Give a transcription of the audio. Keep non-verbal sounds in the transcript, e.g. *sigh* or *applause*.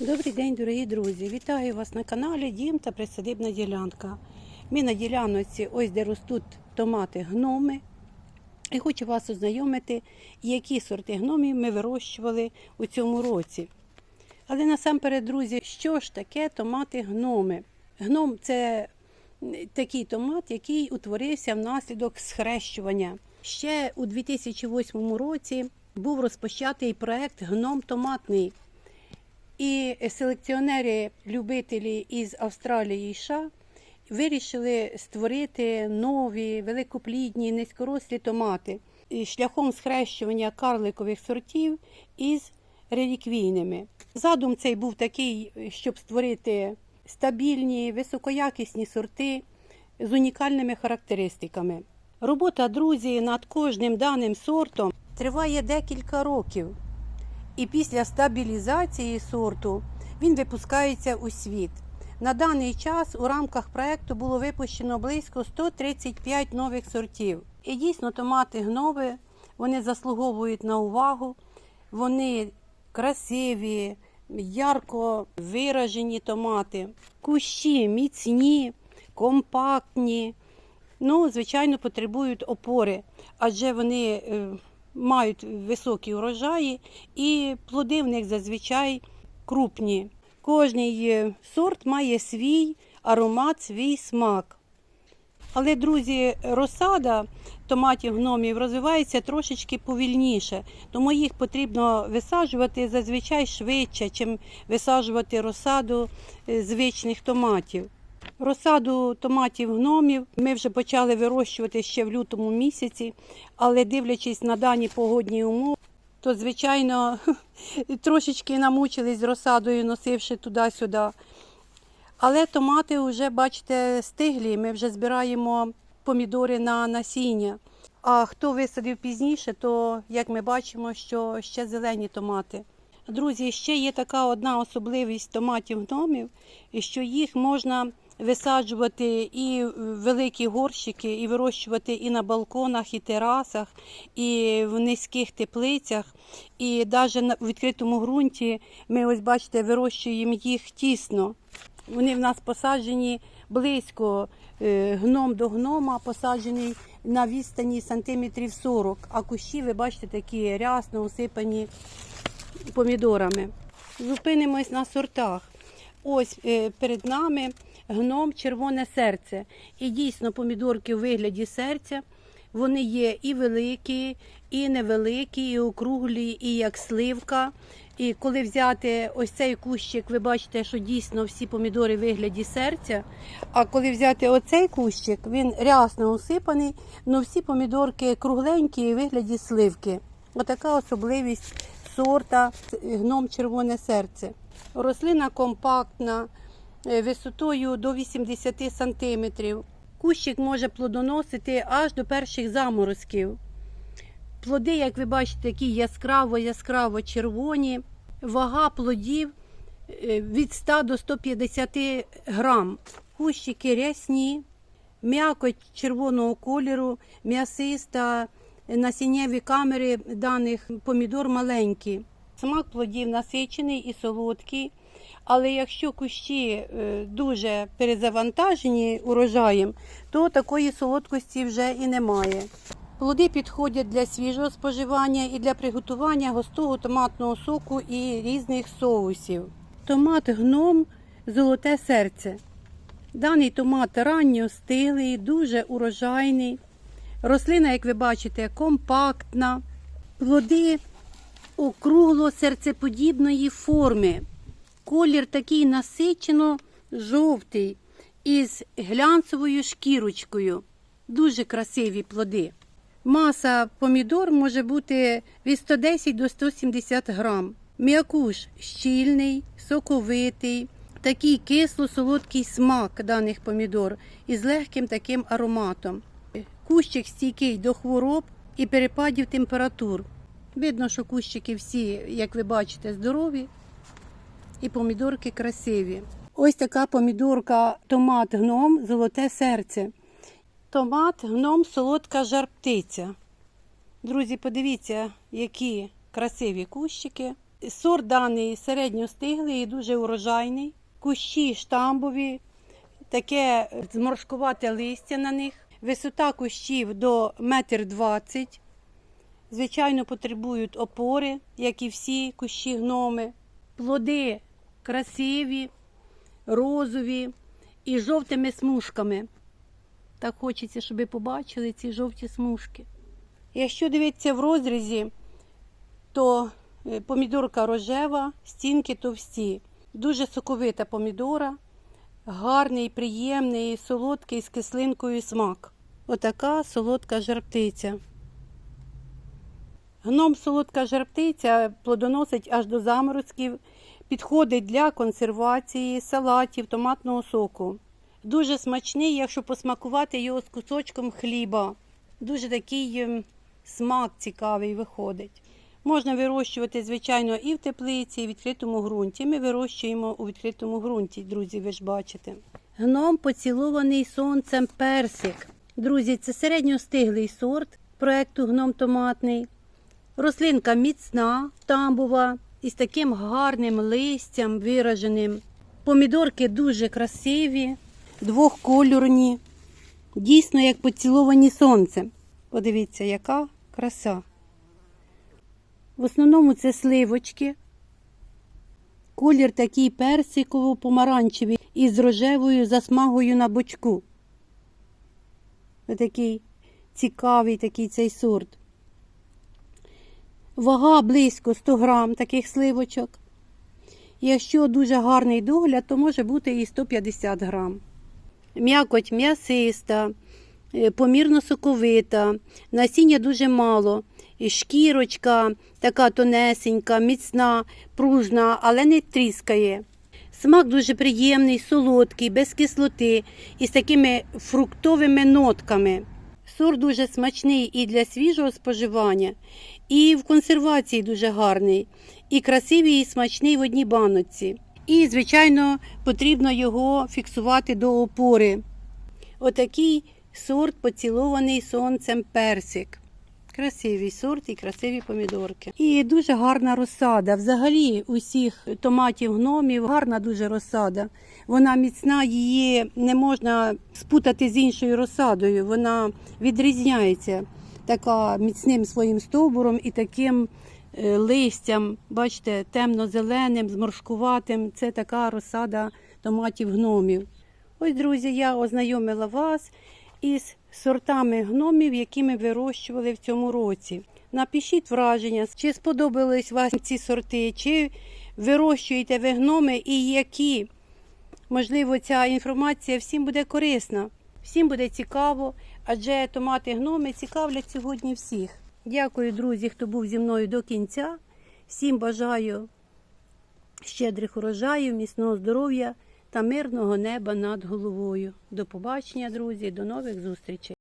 Добрий день, дорогі друзі! Вітаю вас на каналі Дім та Присадибна ділянка. Ми на ділянці, ось де ростуть томати гноми. І хочу вас ознайомити, які сорти гномів ми вирощували у цьому році. Але насамперед, друзі, що ж таке томати гноми? Гном це такий томат, який утворився внаслідок схрещування. Ще у 2008 році був розпочатий проект Гном томатний. І селекціонери, любителі із Австралії і США вирішили створити нові великоплідні низькорослі томати шляхом схрещування карликових сортів із реліквійними. Задум цей був такий, щоб створити стабільні, високоякісні сорти з унікальними характеристиками. Робота друзі над кожним даним сортом триває декілька років. І після стабілізації сорту він випускається у світ. На даний час у рамках проекту було випущено близько 135 нових сортів. І дійсно томати гнови вони заслуговують на увагу, вони красиві, ярко виражені томати, кущі міцні, компактні. Ну, звичайно, потребують опори, адже вони е, мають високі урожаї, і плоди в них зазвичай крупні. Кожний сорт має свій аромат, свій смак. Але, друзі, розсада томатів гномів розвивається трошечки повільніше, тому їх потрібно висаджувати зазвичай швидше, чим висаджувати розсаду е, звичних томатів. Розсаду томатів гномів ми вже почали вирощувати ще в лютому місяці, але дивлячись на дані погодні умови, то звичайно *laughs* трошечки намучились з розсадою, носивши туди-сюди. Але томати вже, бачите, стиглі. Ми вже збираємо помідори на насіння. А хто висадив пізніше, то як ми бачимо, що ще зелені томати. Друзі, ще є така одна особливість томатів гномів, що їх можна висаджувати і великі горщики, і вирощувати і на балконах, і терасах, і в низьких теплицях. І навіть в відкритому ґрунті ми ось бачите, вирощуємо їх тісно. Вони в нас посаджені близько е, гном до гнома, посаджений на відстані сантиметрів 40, а кущі, ви бачите, такі рясно усипані помідорами. Зупинимось на сортах. Ось е, перед нами гном червоне серце. І дійсно помідорки у вигляді серця. Вони є і великі, і невеликі, і округлі, і як сливка. І коли взяти ось цей кущик, ви бачите, що дійсно всі помідори в вигляді серця. А коли взяти оцей кущик, він рясно усипаний, але всі помідорки кругленькі і в вигляді сливки. Отака особливість сорта гном червоне серце. Рослина компактна, висотою до 80 сантиметрів. Кущик може плодоносити аж до перших заморозків. Плоди, як ви бачите, такі яскраво-яскраво червоні. Вага плодів е, від 100 до 150 грам. Кущики рясні, м'якоть червоного кольору, м'ясиста, насіннєві камери даних помідор маленькі. Смак плодів насичений і солодкий. Але якщо кущі е, дуже перезавантажені урожаєм, то такої солодкості вже і немає. Плоди підходять для свіжого споживання і для приготування густого томатного соку і різних соусів. Томат гном золоте серце. Даний томат ранньо стиглий, дуже урожайний. Рослина, як ви бачите, компактна. Плоди округло серцеподібної форми. Колір такий насичено жовтий із глянцевою шкірочкою. Дуже красиві плоди. Маса помідор може бути від 110 до 170 грам. М'якуш щільний, соковитий, такий кисло-солодкий смак даних помідор із легким таким ароматом. Кущик стійкий до хвороб і перепадів температур. Видно, що кущики всі, як ви бачите, здорові і помідорки красиві. Ось така помідорка томат гном, золоте серце. Томат гном, солодка жар птиця. Друзі, подивіться, які красиві кущики. Сорт даний середньостиглий і дуже урожайний. Кущі штамбові, таке зморшкувате листя на них. Висота кущів до 1,20 м. Звичайно, потребують опори, як і всі кущі гноми. Плоди красиві, розові і жовтими смужками. Так хочеться, щоб ви побачили ці жовті смужки. Якщо дивитися в розрізі, то е, помідорка рожева, стінки товсті. Дуже соковита помідора, гарний, приємний, солодкий з кислинкою смак. Отака солодка жарптиця. Гном солодка жарптиця плодоносить аж до заморозків, підходить для консервації, салатів, томатного соку. Дуже смачний, якщо посмакувати його з кусочком хліба. Дуже такий ем, смак цікавий виходить. Можна вирощувати, звичайно, і в теплиці, і в відкритому ґрунті. Ми вирощуємо у відкритому ґрунті, друзі, ви ж бачите. Гном поцілований сонцем персик. Друзі, це середньостиглий сорт проекту гном томатний. Рослинка міцна, тамбова, із таким гарним листям вираженим. Помідорки дуже красиві, двохкольорні, дійсно як поціловані сонцем. Подивіться, яка краса. В основному це сливочки. Колір такий персиково-помаранчевий із рожевою засмагою на бочку. Отакий цікавий такий цей сорт. Вага близько 100 грам таких сливочок. Якщо дуже гарний догляд, то може бути і 150 грам. М'якоть м'ясиста, е, помірно соковита, насіння дуже мало, шкірочка така тонесенька, міцна, пружна, але не тріскає. Смак дуже приємний, солодкий, без кислоти і з такими фруктовими нотками. Сорт дуже смачний і для свіжого споживання, і в консервації дуже гарний, і красивий, і смачний в одній баночці. І, звичайно, потрібно його фіксувати до опори. Отакий сорт поцілований сонцем персик. Красивий сорт і красиві помідорки. І дуже гарна розсада. Взагалі усіх томатів гномів гарна дуже розсада. Вона міцна, її не можна спутати з іншою розсадою. Вона відрізняється така міцним своїм стовбуром і таким е, листям, бачите, темно-зеленим, зморшкуватим. Це така розсада томатів гномів. Ось, друзі, я ознайомила вас із сортами гномів, які ми вирощували в цьому році. Напишіть враження, чи сподобались вам ці сорти, чи вирощуєте ви гноми і які. Можливо, ця інформація всім буде корисна, всім буде цікаво, адже томати гноми цікавлять сьогодні всіх. Дякую, друзі, хто був зі мною до кінця. Всім бажаю щедрих урожаїв, міцного здоров'я та мирного неба над головою. До побачення, друзі, до нових зустрічей.